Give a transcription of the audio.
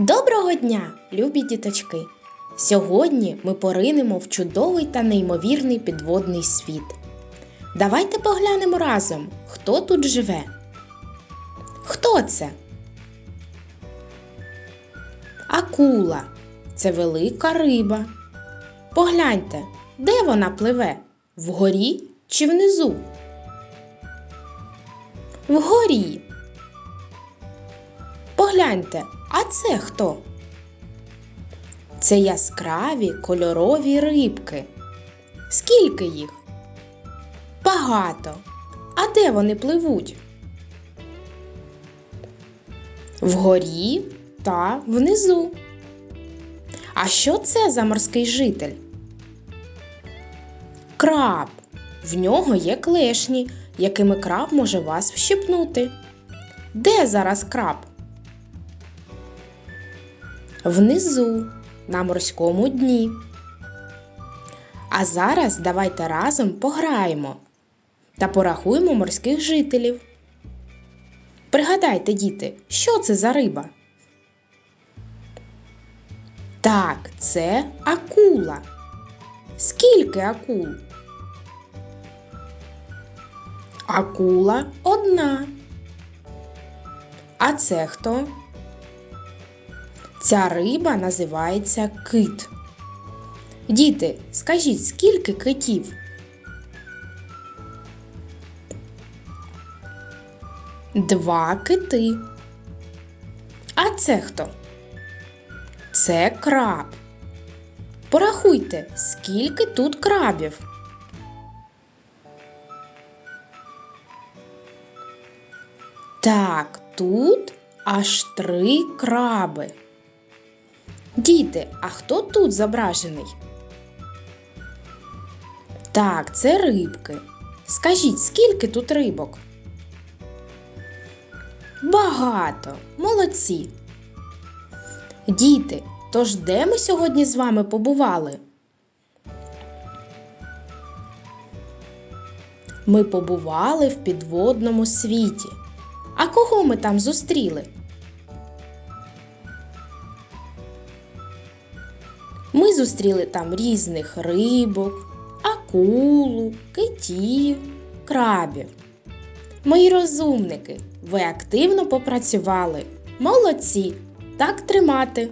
Доброго дня, любі діточки! Сьогодні ми поринемо в чудовий та неймовірний підводний світ. Давайте поглянемо разом, хто тут живе. Хто це? Акула. Це велика риба. Погляньте, де вона пливе? Вгорі чи внизу? Вгорі. Погляньте, а це хто? Це яскраві кольорові рибки. Скільки їх? Багато. А де вони пливуть? Вгорі та внизу. А що це за морський житель? Краб. В нього є клешні, якими краб може вас вщипнути. Де зараз краб? Внизу, на морському дні. А зараз давайте разом пограємо та порахуємо морських жителів. Пригадайте, діти, що це за риба? Так, це акула. Скільки акул? Акула одна. А це хто? Ця риба називається кит. Діти, скажіть, скільки китів? Два кити. А це хто? Це краб. Порахуйте, скільки тут крабів. Так, тут аж три краби. Діти, а хто тут зображений? Так, це рибки. Скажіть, скільки тут рибок? Багато. Молодці. Діти, тож де ми сьогодні з вами побували? Ми побували в підводному світі. А кого ми там зустріли? Ми зустріли там різних рибок, акулу, китів, крабів. Мої розумники, ви активно попрацювали. Молодці! Так тримати!